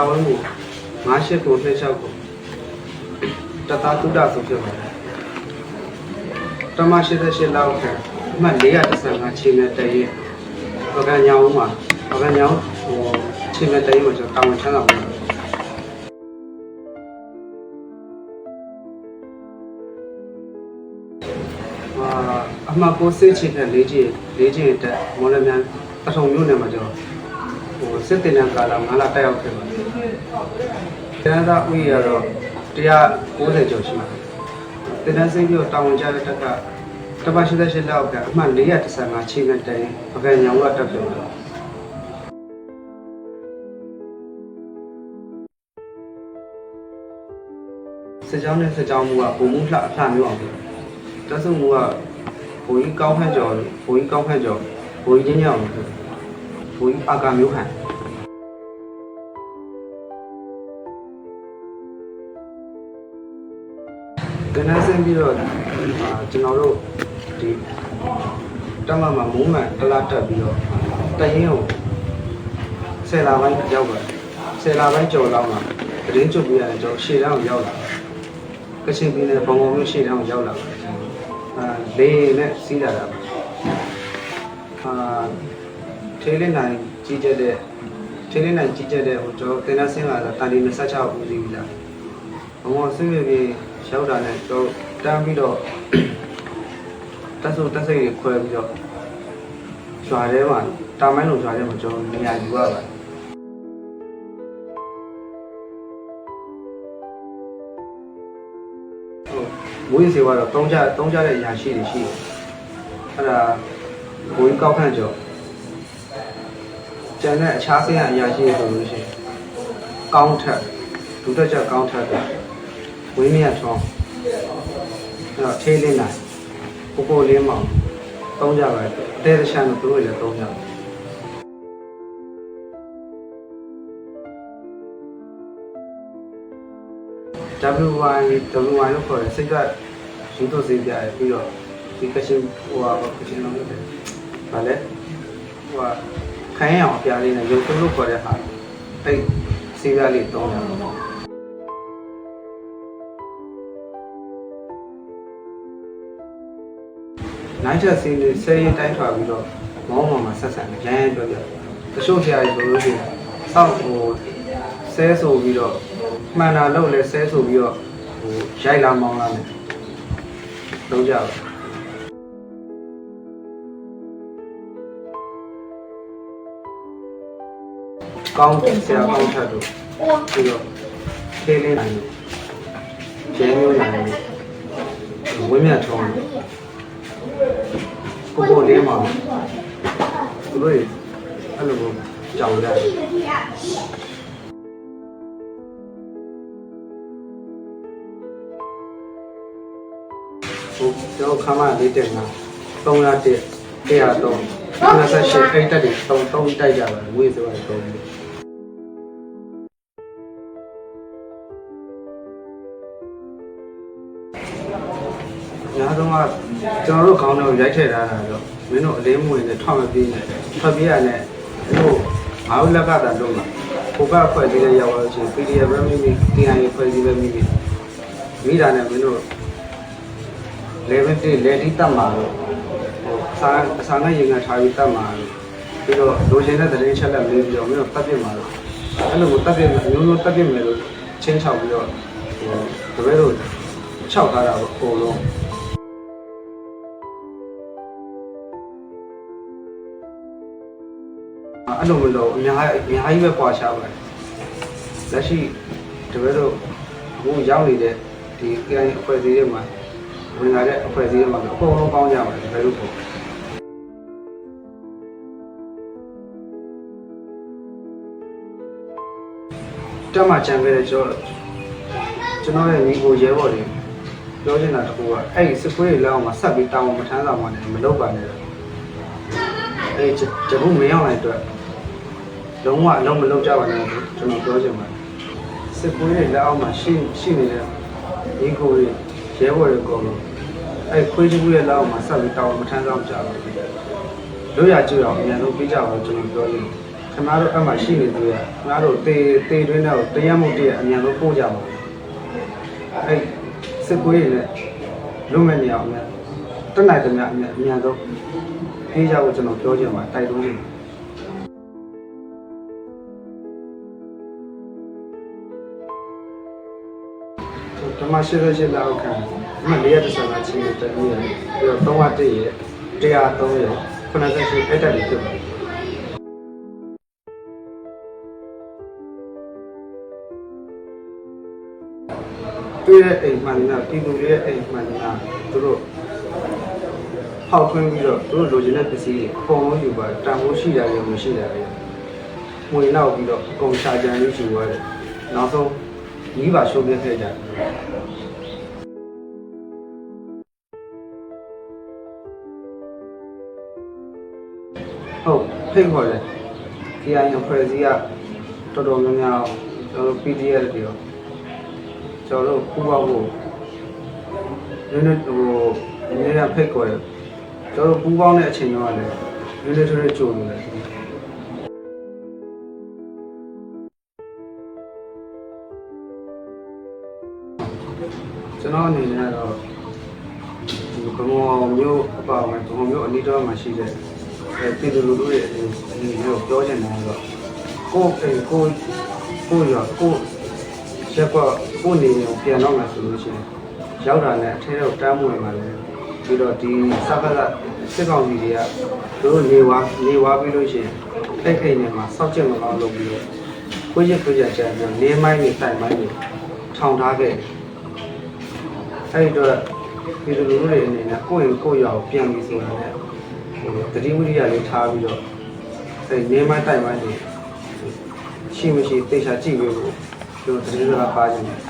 တာဝန်ကို98ကို26ကိုတသားတုဒ္ဒဆိုဖြစ်ပါတယ်တမရှိတဲ့လောက်ကအမှတ်415ချိန်နဲ့တည်းရင်ပကံညောင်းမှာပကံညောင်းဟိုချိန်နဲ့တည်းရင်မှာကျွန်တော်တာဝန်ချမ်းသာပါတယ်အာအမှတ်ကိုစိတ်ချတဲ့၄ချိန်၄ချိန်တက်မော်လမြိုင်ပထုံမြို့နယ်မှာကျွန်တော်ဟိုစစ်တင်တဲ့ကာလ9လတက်ရောက်ခဲ့ပါတယ် ကျန်းသာဥယျာတော့190ကျော်ရှိပါတယ်တင်တန်းစိတ်ပြီးတော့တာဝန်ကျတဲ့တက်ကတပတ်88လောက်ကအမှတ်415ချိန်နဲ့တည်းရင်ပကံညောင်းကတက်ပြောတယ်စကြောင်းနဲ့စကြောင်းမူကပုံမှုလှအလှမျိုးအောင်ပဲတက်ဆုံမူကဘိုးကြီးကောင်းခန့်ကျော်ဘိုးကြီးကောင်းခန့်ကျော်ဘိုးကြီးချင်းချင်းအောင်လို့ဘိုးကြီးအာကာမျိုးဟန် ကနန်းဆင်းပြီးတော့အာကျွန်တော်တို့ဒီတမမှာမုံးမှန်တလားတက်ပြီးတော့တရင်ကိုဆယ်လာပိုင်းရောက်ပါတယ်ဆယ်လာပိုင်းကျော်လောက်မှာတရင်ကျွတ်ပြရတယ်ကျွန်တော်ရှေ့တန်းကိုရောက်လာတယ်ကချင်ပြည်နယ်ဘုံဘုံမြို့ရှေ့တန်းကိုရောက်လာပါတယ်အာလေနဲ့စီးလာတာပါအာထေးလေးနိုင်ကြီးကျက်တဲ့ထေးလေးနိုင်ကြီးကျက်တဲ့ဟိုကျွန်တော်တင်တဲ့ဆင်းလာတာတာလီ26ဦးစီးပြီလားဘုံဘုံဆင်းပြေပြေ ရောက်တာနဲ့ကျွန်တော်တန်းပြီးတော့တက်ဆိုတက်စိတ်တွေခွဲပြီးတော့ရွာထဲမှာတာမိုင်းလုံးရွာထဲမှာကျွန်တော်နေရာယူရပါတယ်ဟုတ်မွေးစေကတော့တုံးကြတုံးကြတဲ့အရာရှိတွေရှိတယ်အဲ့ဒါဘိုးကြီးကောက်ခန့်ကျော်ကျန်တဲ့အခြားဆင်းရဲအရာရှိတွေဆိုလို့ရှိရင်ကောင်းထက်ဒုတက်ချက်ကောင်းထက်က ဝင်းမြတ်ထွန်းအဲ့တော့ထေးလင်းနိုင်ကိုကိုလေးမောင်သုံးကြပါအတဲတချမ်းတို့တို့လည်းသုံးကြပါ WY WY လို့ခေါ်တယ်စိတ်ကယူတော့စေးပြရပြီးတော့ဒီကချင်ဟိုဟာကချင်လုံးလုပ်တယ်ဗာလဲဟိုဟာခိုင်းအောင်အပြားလေးနဲ့ရုပ်ထုလို့ခေါ်တဲ့ဟာအဲ့စေးပြလေးသုံးကြပါ နိုင်ချက်စီးလေးဆဲရင်တိုင်းထွာပြီးတော့မောင်းမောင်မှာဆက်ဆံတယ်ရမ်းရမ်းပြောပြတချို့ဆရာကြီးဆိုလို့ရှိရင်စောက်ဟိုဆဲဆိုပြီးတော့မှန်တာလို့လဲဆဲဆိုပြီးတော့ဟိုရိုက်လာမောင်းလာတယ်လုံးကြပါကောင်းတယ်ဆရာကောင်းချက်တို့ပြီးတော့ခေးလေးနိုင်လို့ကျဲမျိုးနိုင်လို့ဝင်းမြတ်ထုံး ကိုကိုလေးမှာသူတို့အဲ့လိုကြောင်ရတယ်ဟိုကျွန်တော်ခမလေးတက်မှာ300တက်100တော့28အိတ်တက်တွေ3 3တိုက်ကြပါဝေးဆိုတော့3 ညာတော့ကကျွန်တော်တို့ခေါင်းထဲကိုရိုက်ထည့်ထားတာတော့မင်းတို့အလေးမွေနဲ့ထွက်မပြေးနဲ့ထွက်ပြေးရနဲ့အဲ့လိုငါတို့လက်ကတာလုံးမှာကိုကဖွဲ့စည်းတဲ့ရောက်လို့ချင်း PDF ပဲမိမိ TI ဖွဲ့စည်းပဲမိမိမိတာနဲ့မင်းတို့ level 1 level တတ်မှာတော့ဟိုအစာအစာနဲ့ရေငါထားပြီးတတ်မှာပြီးတော့လိုချင်တဲ့သတင်းချက်လက်လေးပြီးတော့မင်းတို့တတ်ပြမှာတော့အဲ့လိုကိုတတ်ပြမယ်မျိုးမျိုးတတ်ပြမယ်လို့ချင်းချောက်ပြီးတော့ဟိုတပည့်တို့ချောက်ထားတာပေါ့အကုန်လုံး အဲ့လိုမလို့အများအများကြီးပဲပွာချပါတယ်လက်ရှိတပည့်တို့အခုရောက်နေတဲ့ဒီ KI အဖွဲ့အစည်းတွေမှာဝင်လာတဲ့အဖွဲ့အစည်းတွေမှာအကုန်လုံးကောင်းကြပါတယ်တပည့်တို့ပေါ့တက်မှချန်ခဲ့တဲ့ကျွန်တော်ကျွန်တော်ရဲ့ညီကိုရဲဘော်တွေပြောချင်တာတကူကအဲ့ဒီစစ်ခွေးတွေလောက်မှာဆက်ပြီးတောင်းမထမ်းဆောင်ပါနဲ့မလုပ်ပါနဲ့တော့အဲ့ဒီကျဘုမရောက်နိုင်အတွက် လုံးဝအလုံးမလုံးကြပါနဲ့လို့ကျွန်တော်ပြောချင်ပါတယ်စစ်ပွဲတွေလက်အောက်မှာရှိရှိနေတဲ့ဒီကိုတွေရဲဘော်တွေအကုန်လုံးအဲ့ခွေးချူရဲ့လက်အောက်မှာဆက်ပြီးတောင်းမထမ်းဆောင်ကြပါဘူးလို့ရကြည့်အောင်အများဆုံးပြကြပါလို့ကျွန်တော်ပြောရင်းခခင်ဗျားတို့အဲ့မှာရှိနေသူရခင်ဗျားတို့တေတေတွင်းတော့တရားမှုတည်းအမြန်ဆုံးပို့ကြပါအဲ့စစ်ကွေးနဲ့လွတ်မဲ့နေအောင်နဲ့တက်နိုင်တယ်များအမြန်အမြန်ဆုံးပြေးကြဖို့ကျွန်တော်ပြောချင်ပါတိုက်တွန်းချင်ပါ ဓမ္မရှိရရှိလောက်ခံအမှ၄တစ်ဆလာချင်းတည်းရပြီးတော့3ဝတည်းရ103ရ98အဲ့တက်ပြီးဖြစ်ပါတယ်သူရဲ့အိမ်မှန်နာပြည်သူရဲ့အိမ်မှန်နာသူတို့ဟောက်ခွင်းပြီးတော့သူတို့လိုချင်တဲ့ပစ္စည်းတွေအကုန်လုံးယူပါတန်ဖိုးရှိတာရောမရှိတာရောငွေနောက်ပြီးတော့အကုန်ရှာကြံလေးယူသွားတယ်နောက်ဆုံး ကြီးပါရှုံးပြခဲ့ကြတယ်ဟုတ်ဖိတ်ခေါ်တယ် KI ရဖွဲ့စည်းကတော်တော်များများကျွန်တော် PDF တွေရောကျွန်တော်တို့ပူပေါင်းဖို့နည်းနည်းဟိုနည်းနည်းဖိတ်ခေါ်တယ်ကျွန်တော်တို့ပူပေါင်းတဲ့အချိန်တော့လည်းနည်းနည်းထွေးထွေးကြိုလို့လည်း ကျွန်တော်အနေနဲ့တော့ဒီဘမောမျိုးအပါဝင်ဘမောမျိုးအနီးတော့မှရှိတဲ့အဲပြည်သူလူထုရဲ့အနေနဲ့ပြောချင်တယ်တော့ကိုယ်အိမ်ကိုယ်ကိုယ်ရောကိုယ်ရက်ကွက်ကိုယ်နေနေပြန်တော့မှဆိုလို့ရှိရင်ရောက်တာနဲ့အထဲတော့တမ်းမဝင်ပါလေပြီးတော့ဒီစကားကစစ်ကောင်စီတွေကတို့နေဝါနေဝါပြီးလို့ရှိရင်အဲ့အိမ်ထဲမှာစောက်ကျင်မအောင်လုပ်ပြီးတော့ကိုယ့်ရဲ့ကိုယ့်ရဲ့ကြံပြီးနေမိုင်းနေတိုင်မိုင်းနေထောင်ထားခဲ့ အဲ့ဒီတော့ပြည်သူလူထုတွေအနေနဲ့ကိုယ့်ရင်ကိုယ့်ရောပြန်ပြီးဆိုတာနဲ့တတိဝိရိယလေးထားပြီးတော့အဲနေမိုင်းတိုင်မိုင်းနေရှိမရှိတေချာကြည့်ပေးဖို့ကျွန်တော်တတိယကပါခြင်းတယ်